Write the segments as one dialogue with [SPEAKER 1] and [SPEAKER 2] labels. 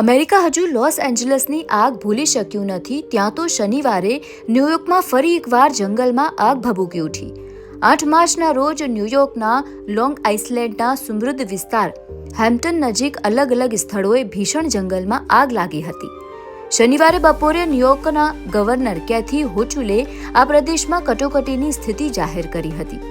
[SPEAKER 1] America હજુ loss એન્જલસની આગ ભૂલી શક્યું નથી, ત્યાં તો શનિવારે ન્યૂયોર્કમાં ફરી એકવાર જંગલમાં આગ ભભૂકી ઉઠી. આઠ માર્ચના રોજ ન્યૂયોર્કના લોંગ આઇસલેન્ડના સમૃદ્ધ વિસ્તાર, હેમ્પટન નજીક અલગ અલગ સ્થળોએ ભીષણ જંગલમાં આગ લાગી હતી. શનિવારે બપોરે ન્યૂયોર્કના ગવર્નર કેથી હોચુલે આ પ્રદેશમાં કટોકટીની સ્થિતિ જાહેર કરી હતી.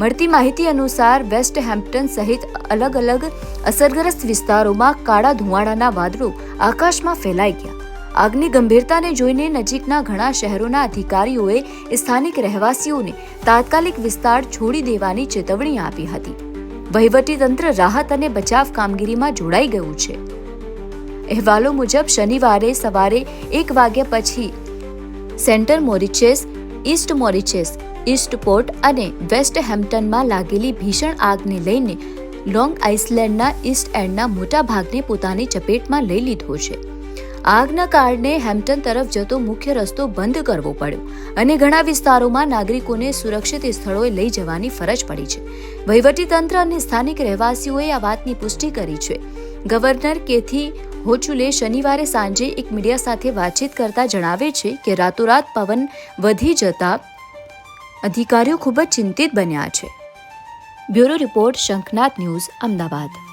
[SPEAKER 1] મળતી માહિતી અનુસાર વેસ્ટ હેમ્પટન સહિત અલગ અલગ અસરગ્રસ્ત વિસ્તારોમાં કાળા ધુમાડાના વાદળો આકાશમાં ફેલાઈ ગયા. આગની ગંભીરતાને જોઈને નજીકના ઘણા શહેરોના અધિકારીઓએ સ્થાનિક રહેવાસીઓને તાત્કાલિક વિસ્તાર છોડી દેવાની ચેતવણી આપી હતી. વહીવટીતંત્ર રાહત અને બચાવ કામગીરીમાં જોડાઈ ગયું છે. અહેવાલો મુજબ શનિવારે સવારે એક વાગ્યા પછી Center Moriches, East Moriches Eastport અને વેસ્ટ હેમ્પટનમાં લાગેલી ભીષણ આગને લઈને લોંગ આઇસલેન્ડના ઈસ્ટ એન્ડના મોટા ભાગને પોતાની ચપેટમાં લઈ લીધો છે. આગના કારણે હેમ્પટન તરફ જતો મુખ્ય રસ્તો બંધ કરવો પડ્યો અને ઘણા વિસ્તારોમાં નાગરિકોને સુરક્ષિત સ્થળોએ લઈ જવાની ફરજ પડી છે. વહીવટીતંત્ર અને સ્થાનિક રહેવાસીઓએ આ વાતની પુષ્ટિ કરી છે. ગવર્નર કેથી હોચુલે શનિવારે સાંજે એક મીડિયા સાથે વાતચીત કરતા જણાવે છે કે રાતોરાત પવન વધી જતા અધિકારીઓ ખૂબ જ ચિંતિત બન્યા છે. Bureau report Shankhnath news Ahmedabad.